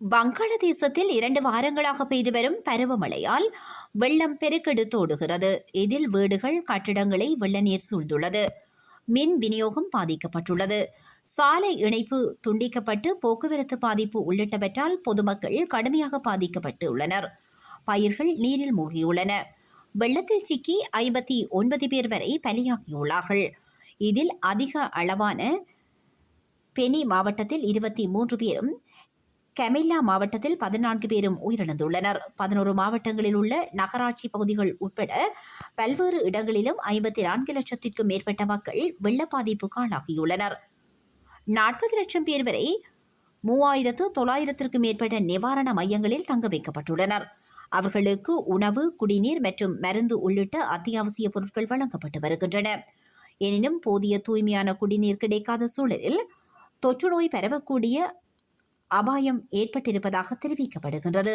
வங்காளதேசத்தில் இரண்டு வாரங்களாக பெய்து வரும் பருவமழையால் வெள்ளம் பெருக்கெடுத்தோடுகிறது இதில் வீடுகள் கட்டிடங்களை வெள்ள நீர் சூழ்ந்துள்ளது. மின் விநியோகம் பாதிக்கப்பட்டுள்ளது. சாலை இணைப்பு துண்டிக்கப்பட்டு போக்குவரத்து பாதிப்பு உள்ளிட்டவற்றால் பொதுமக்கள் கடுமையாக பாதிக்கப்பட்டு உள்ளனர் பயிர்கள் நீரில் மூழ்கியுள்ளன. வெள்ளத்தில் சிக்கி ஐம்பத்தி ஒன்பது பேர் வரை பலியாகியுள்ளார்கள். இதில் அதிக அளவான பெனி மாவட்டத்தில் இருபத்தி மூன்று பேரும் கெமில்லா மாவட்டத்தில் பதினான்கு பேரும் உயிரிழந்துள்ளனர். பதினோரு மாவட்டங்களில் உள்ள நகராட்சி பகுதிகள் உட்பட பல்வேறு இடங்களிலும் ஐம்பத்தி நான்கு லட்சத்திற்கும் மேற்பட்ட மக்கள் வெள்ள பாதிப்புக்கு ஆளாகியுள்ளனர் நாற்பது லட்சம் பேர் வரை மூவாயிரத்து தொள்ளாயிரத்திற்கும் மேற்பட்ட நிவாரண மையங்களில் தங்க வைக்கப்பட்டுள்ளனர். அவர்களுக்கு உணவு குடிநீர் மற்றும் மருந்து உள்ளிட்ட அத்தியாவசிய பொருட்கள் வழங்கப்பட்டு வருகின்றன. எனினும் போதிய தூய்மையான குடிநீர் கிடைக்காத சூழலில் தொற்று நோய் பரவக்கூடிய அபாயம் ஏற்பட்டிருப்பதாக தெரிவிக்கப்படுகின்றது.